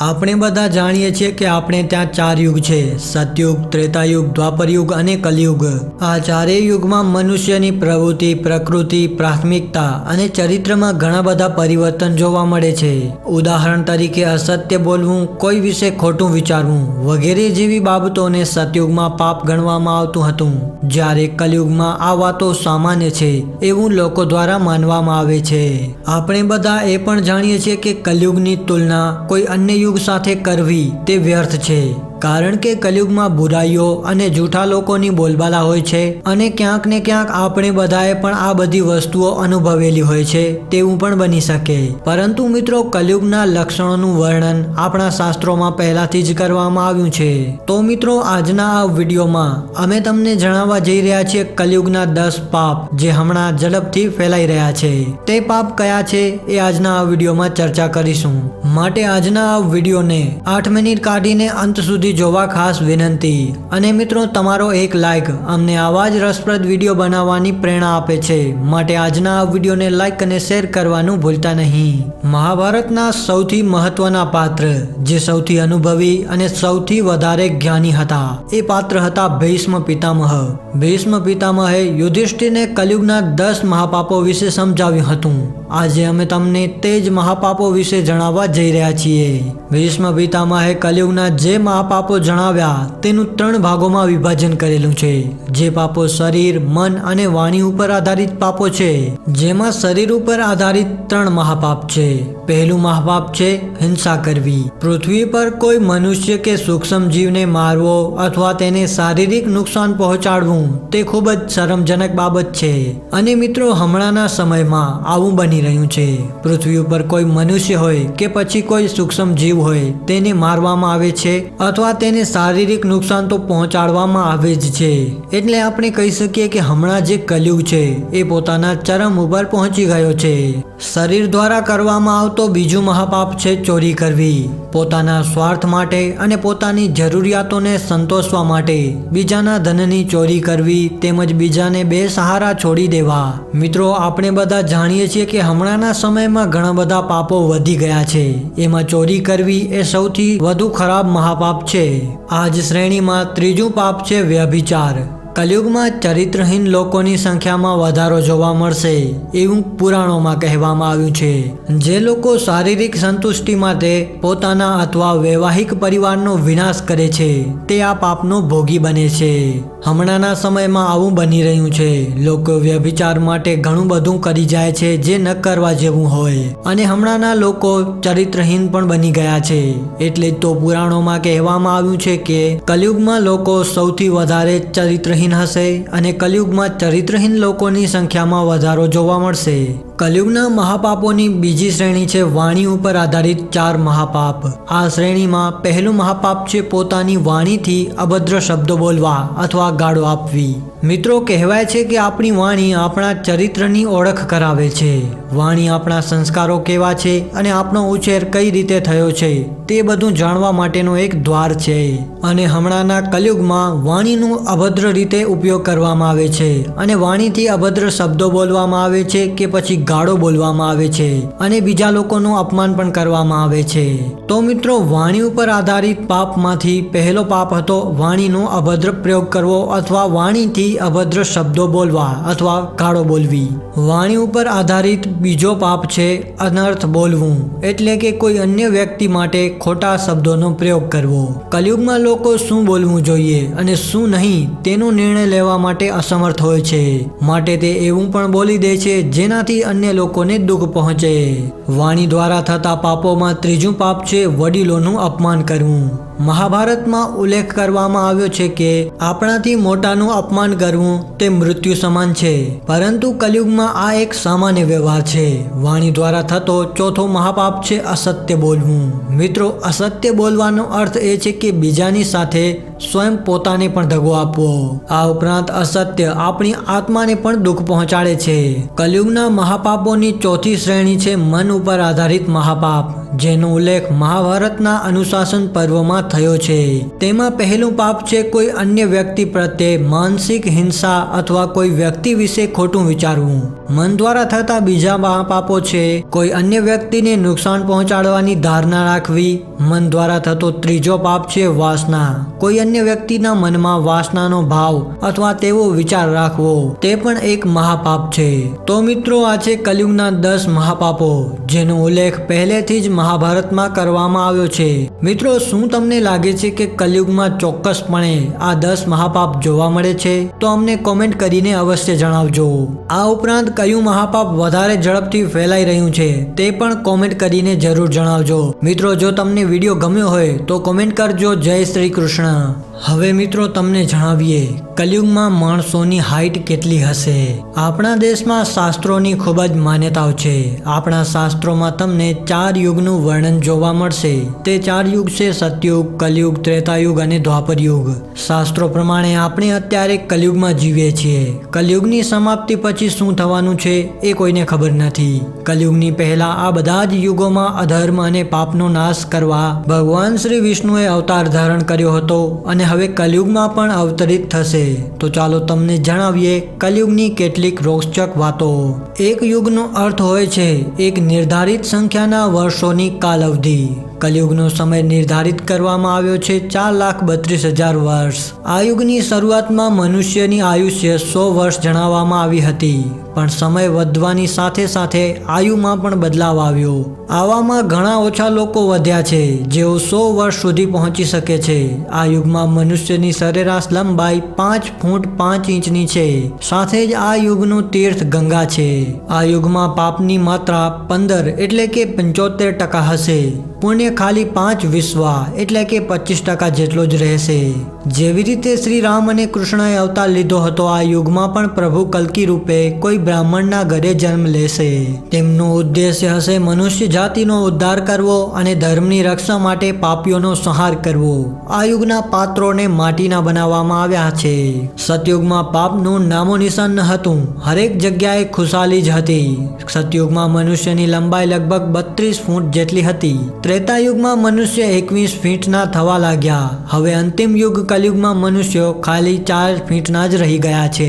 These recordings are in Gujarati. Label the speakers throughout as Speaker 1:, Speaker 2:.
Speaker 1: આપણે બધા જાણીએ છીએ કે આપણે ત્યાં ચાર યુગ છે. સતયુગ, ત્રેતાયુગ, દ્વાપરયુગ અને કલયુગ. આ ચારેય યુગમાં મનુષ્યની પ્રવૃત્તિ, પ્રકૃતિ, પ્રાથમિકતા અને ચરિત્રમાં ઘણા બધા પરિવર્તન જોવા મળે છે. ઉદાહરણ તરીકે અસત્ય બોલવું, કોઈ વિશે ખોટું વિચારવું વગેરે જેવી બાબતોને સતયુગમાં પાપ ગણવામાં આવતું હતું. જ્યારે કલયુગમાં આ વાતો સામાન્ય છે એવું લોકો દ્વારા માનવામાં આવે છે. આપણે બધા એ પણ જાણીએ છીએ કે કલયુગની તુલના કોઈ અન્ય યુગ સાથે કરવી તે વ્યર્થ છે. કારણ કે કલયુગમાં બુરાઈઓ અને જૂઠા લોકોની બોલબાલા હોય છે અને ક્યાંક ને ક્યાંક આપણે બધાએ પણ આ બધી વસ્તુઓ અનુભવેલી હોય છે તેવું પણ બની શકે. પરંતુ મિત્રો, કલયુગના લક્ષણોનું વર્ણન આપણા શાસ્ત્રોમાં પહેલાથી જ કરવામાં આવ્યું છે. તો મિત્રો, આજના આ વિડીયોમાં અમે તમને જણાવવા જઈ રહ્યા છીએ કલયુગના દસ પાપ જે હમણાં ઝડપથી ફેલાઈ રહ્યા છે. તે પાપ કયા છે એ આજના આ વિડીયોમાં ચર્ચા કરીશું. માટે આજના આ વિડીયોને આઠ મિનિટ કાઢીને અંત સુધી જોવા ખાસ વિનંતી. અને મિત્રો, તમારો એક લાઇક અમને આવા જ રસપ્રદ વીડિયો બનાવવાની પ્રેરણા આપે છે. માટે આજના આ વિડીયોને લાઇક અને શેર કરવાનું ભૂલતા નહીં. મહાભારતના સૌથી મહત્વના પાત્ર, જે સૌથી અનુભવી અને સૌથી વધારે જ્ઞાની હતા, એ પાત્ર હતા ભીષ્મ પિતામહ. ભીષ્મ પિતામહે યુધિષ્ઠિરને કલયુગના દસ મહાપાપો વિશે સમજાવ્યું હતું. આજે અમે તમને તે જ મહાપાપો વિશે જણાવવા જઈ રહ્યા છીએ. ભીષ્મ પિતામહે કલયુગના જે મહાપાપો જણાવ્યા, તેનું ત્રણ ભાગોમાં વિભાજન કરેલું છે. જે પાપો શરીર, મન અને વાણી ઉપર આધારિત પાપો છે. જેમાં શરીર ઉપર આધારિત ત્રણ મહાપાપ છે. પહેલું મહાપાપ છે હિંસા કરવી. પૃથ્વી પર કોઈ મનુષ્ય કે સૂક્ષ્મ જીવને મારવો અથવા તેને શારીરિક નુકસાન પહોંચાડવું, તે ખૂબ જ શરમજનક બાબત છે. અને મિત્રો, હમણાંના સમયમાં આવું બની રહ્યું છે. પૃથ્વી ઉપર કોઈ મનુષ્ય હોય કે પછી કોઈ સૂક્ષ્મ જીવ હોય, તેને મારવામાં આવે છે અથવા તેને શારીરિક નુકસાન તો પહોંચાડવામાં આવે જ છે. એટલે આપણે કહી શકીએ કે હમણાં જે કલયુગ છે, એ પોતાના ચરમ ઉપર પહોંચી ગયો છે. શરીર દ્વારા કરવામાં આવતો બીજું મહાપાપ છે ચોરી કરવી. પોતાના સ્વાર્થ માટે અને પોતાની જરૂરિયાતોને સંતોષવા માટે બીજાના ધનની ચોરી કરવી તેમજ બીજાને બે સહારા છોડી દેવા. મિત્રો, આપણે બધા જાણીએ છીએ કે હમણાંના સમયમાં ઘણા બધા પાપો વધી ગયા છે. એમાં ચોરી કરવી એ સૌથી વધુ ખરાબ મહાપાપ છે. આ જ શ્રેણીમાં ત્રીજું પાપ છે વ્યભિચાર. કલયુગમાં ચરિત્રહીન લોકોની સંખ્યામાં વધારો જોવા મળશે એવું પુરાણોમાં કહેવામાં આવ્યું છે. જે લોકો શારીરિક સંતુષ્ટિ માટે પોતાના અથવા વૈવાહિક પરિવારનો વિનાશ કરે છે, તે આ પાપનો ભોગી બને છે. હમણાંના સમયમાં આવું બની રહ્યું છે. લોકો વ્યભિચાર માટે ઘણું બધું કરી જાય છે જે ન કરવા જેવું હોય. અને હમણાંના લોકો ચરિત્રહીન પણ બની ગયા છે. એટલે તો પુરાણોમાં કહેવામાં આવ્યું છે કે કલયુગમાં લોકો સૌથી વધારે ચરિત્રહીન હશે અને કલયુગમાં ચરિત્રહીન લોકોની સંખ્યામાં વધારો જોવા મળશે. કલયુગના મહાપાપોની બીજી શ્રેણી છે વાણી ઉપર આધારિત ચાર મહાપાપ. આ શ્રેણીમાં પહેલું મહાપાપ છે પોતાની વાણીથી અભદ્ર શબ્દો બોલવા અથવા ગાળો આપવી. મિત્રો, કહેવાય છે કે આપણી વાણી આપણા ચરિત્રની ઓળખ કરાવે છે. વાણી આપણા સંસ્કારો કેવા છે અને આપણો ઉછેર કઈ રીતે થયો છે તે બધું જાણવા માટેનો એક દ્વાર છે. અને હમણાંના કલયુગમાં વાણીનું અભદ્ર રીતે ઉપયોગ કરવામાં આવે છે અને વાણીથી અભદ્ર શબ્દો બોલવામાં આવે છે કે પછી ગાળો બોલવામાં આવે છે અને બીજા લોકોનું અપમાન પણ કરવામાં આવે છે. તો મિત્રો, વાણી ઉપર આધારિત પાપમાંથી પહેલો પાપ હતો વાણીનો અભદ્ર પ્રયોગ કરવો અથવા વાણીથી અભદ્ર શબ્દો બોલવા અથવા ગાળો બોલવી. વાણી ઉપર આધારિત બીજો પાપ છે અનર્થ બોલવું, એટલે કે કોઈ અન્ય વ્યક્તિ માટે ખોટા શબ્દોનો પ્રયોગ કરવો. કલયુગમાં લોકો શું બોલવું જોઈએ અને શું નહીં તેનો નિર્ણય લેવા માટે અસમર્થ હોય છે. માટે તે એવું પણ બોલી દે છે જેનાથી અન્ય લોકોને દુઃખ પહોંચે. વાણી દ્વારા થતા પાપોમાં ત્રીજું પાપ છે વડીલોનું અપમાન કરવું. મહાભારતમાં ઉલ્લેખ કરવામાં આવ્યો છે કે આપણાથી મોટાનું અપમાન કરવું તે મૃત્યુ સમાન છે. પરંતુ કલયુગમાં આ એક સામાન્ય વ્યવહાર છે. વાણી દ્વારા થતો ચોથો મહાપાપ છે અસત્ય બોલવું. મિત્રો, અસત્ય બોલવાનો અર્થ એ છે કે બીજાની સાથે સ્વયં પોતાને પણ દગો આપવો. આ ઉપરાંત અસત્ય આપણી આત્માને પણ દુઃખ પહોંચાડે છે. કલયુગના મહાપાપોની ચોથી શ્રેણી છે મન ઉપર આધારિત મહાપાપ. જેનો ઉલ્લેખ મહાભારતના અનુશાસન પર્વમાં થયો છે. તેમાં પહેલું પાપ છે કોઈ અન્ય વ્યક્તિ પ્રત્યે માનસિક હિંસા અથવા કોઈ વ્યક્તિ વિશે ખોટું વિચારવું. મન દ્વારા થતા બીજા મહાપાપો છે કોઈ અન્ય વ્યક્તિને નુકસાન પહોંચાડવાની ધારણા રાખવી. મન દ્વારા થતો ત્રીજો પાપ છે વાસના. કોઈ અન્ય વ્યક્તિના મનમાં વાસનાનો ભાવ અથવા તેવો વિચાર રાખવો, તે પણ એક મહાપાપ છે. તો મિત્રો, આ છે કલયુગના દસ મહાપાપો, જેનો ઉલ્લેખ પહેલેથી જ મહાભારતમાં કરવામાં આવ્યો છે. મિત્રો, શું તમને લાગે છે કે કલયુગમાં ચોક્કસપણે આ દસ મહાપાપ જોવા મળે છે? તો અમને કોમેન્ટ કરીને અવશ્ય જણાવજો. આ ઉપરાંત કયું મહાપાપ વધારે ઝડપથી ફેલાઈ રહ્યું છે, તે પણ કોમેન્ટ કરીને જરૂર જણાવજો. મિત્રો, જો તમને વીડિયો ગમ્યો હોય, તો કોમેન્ટ કરજો. જય શ્રી કૃષ્ણ. હવે મિત્રો, તમને જણાવીએ, કલયુગમાં માણસોની હાઈટ કેટલી હશે? આપણા દેશમાં શાસ્ત્રોની ખૂબ જ માન્યતાઓ છે. આપણા શાસ્ત્રોમાં તમને ચાર યુગનું વર્ણન જોવા મળશે. તે ચાર યુગ છે, સતયુગ, કલયુગ, ત્રેતાયુગ અને દ્વાપર યુગ શાસ્ત્રો પ્રમાણે આપણે અત્યારે કલયુગમાં જીવીએ છીએ. કલયુગની સમાપ્તિ પછી શું થવાનું છે એ કોઈને ખબર નથી. કલયુગની પહેલા આ બધા જ યુગોમાં અધર્મ અને પાપનો નાશ કરવા ભગવાન શ્રી વિષ્ણુએ અવતાર ધારણ કર્યો હતો અને હવે કલયુગમાં પણ અવતરિત થશે. તો ચાલો તમને જણાવીએ કલયુગની કેટલીક રોચક વાતો. એક યુગનો અર્થ હોય છે, એક નિર્ધારિત સંખ્યાના વર્ષોની કાલાવધિ. કલયુગનો સમય નિર્ધારિત કરવામાં આવ્યો છે ચાર લાખ બત્રીસ હજાર વર્ષ. આ યુગની શરૂઆતમાં મનુષ્યની આયુષ્ય સો વર્ષ જણાવવામાં આવી હતી, પણ સમય વધવાની સાથે સાથે આયુમાં પણ બદલાવ આવ્યો. આવામાં ઘણા ઓછા લોકો વધ્યા છે, જેઓ સો વર્ષ સુધી પહોંચી શકે છે. આ યુગમાં મનુષ્યની સરેરાશ લંબાઈ પાંચ ફૂટ પાંચ ઇંચની છે. સાથે જ આ યુગનું તીર્થ ગંગા છે. આ યુગમાં પાપની માત્રા પંદર એટલે કે પંચોતેર ટકા હશે. પુણ્ય ખાલી પાંચ વિશ્વા એટલે કે પચીસ ટકા જેટલો જ રહેશે. જેવી રીતે શ્રી રામ અને કૃષ્ણએ અવતાર લીધો હતો, આ યુગમાં પણ પ્રભુ કલ્કી રૂપે કોઈ બ્રાહ્મણના ઘરે જન્મ લેશે. તેમનો ઉદ્દેશ્ય હશે મનુષ્ય જાતિનો ઉદ્ધાર કરવો અને ધર્મની રક્ષા માટે પાપીઓનો સંહાર કરવો. આ યુગના પાત્રોને માટીના બનાવવામાં આવ્યા છે. સતયુગમાં પાપનું નામો નિશાન ન હતું, હરેક જગ્યાએ ખુશાલી જ હતી. સતયુગમાં મનુષ્યની લંબાઈ લગભગ બત્રીસ ફૂટ જેટલી હતી. ત્રેતાયુગમાં મનુષ્ય એકવીસ ફીટના થવા લાગ્યા. હવે અંતિમ યુગ કલયુગમાં મનુષ્યો ખાલી ચાર ફીટના જ રહી ગયા છે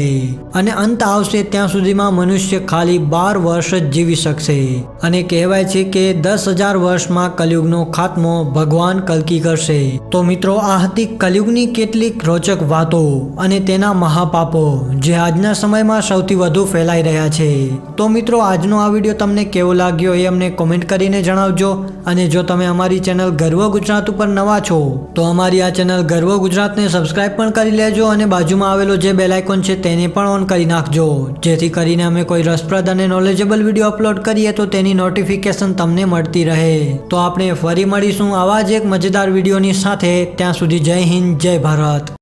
Speaker 1: અને અંત આવશે ત્યાં સુધીમાં મનુષ્ય ખાલી બાર વર્ષ જ જીવી શકશે. અને કહેવાય છે કે દસ હજાર વર્ષમાં કલયુગનો ખાત્મો ભગવાન કલ્કી કરશે. તો મિત્રો આ હતી કલયુગની કેટલીક રોચક વાતો અને તેના મહાપાપો જે આજના સમયમાં સૌથી વધુ ફેલાઈ રહ્યા છે. તો મિત્રો, આજનો આ વીડિયો તમને કેવો લાગ્યો એ અમને કોમેન્ટ કરીને જણાવજો અને જો તમે અમારી ચેનલ ગર્વ ગુજરાત ઉપર નવા છો, તો અમારી આ ચેનલ ગર્વ ગુજરાતને સબસ્ક્રાઇબ પણ કરી લેજો અને બાજુમાં આવેલો જે બેલ આઇકોન છે તેને પણ ઓન કરી નાખજો. જેથી કરીને અમે કોઈ રસપ્રદ અને નોલેજેબલ વીડિયો અપલોડ કરીએ તો તેની નોટિફિકેશન તમને મળતી રહે. તો આપણે ફરી મળીશું આવા જ એક મજેદાર વિડીયોની સાથે. ત્યાં સુધી જય હિન્દ, જય ભારત.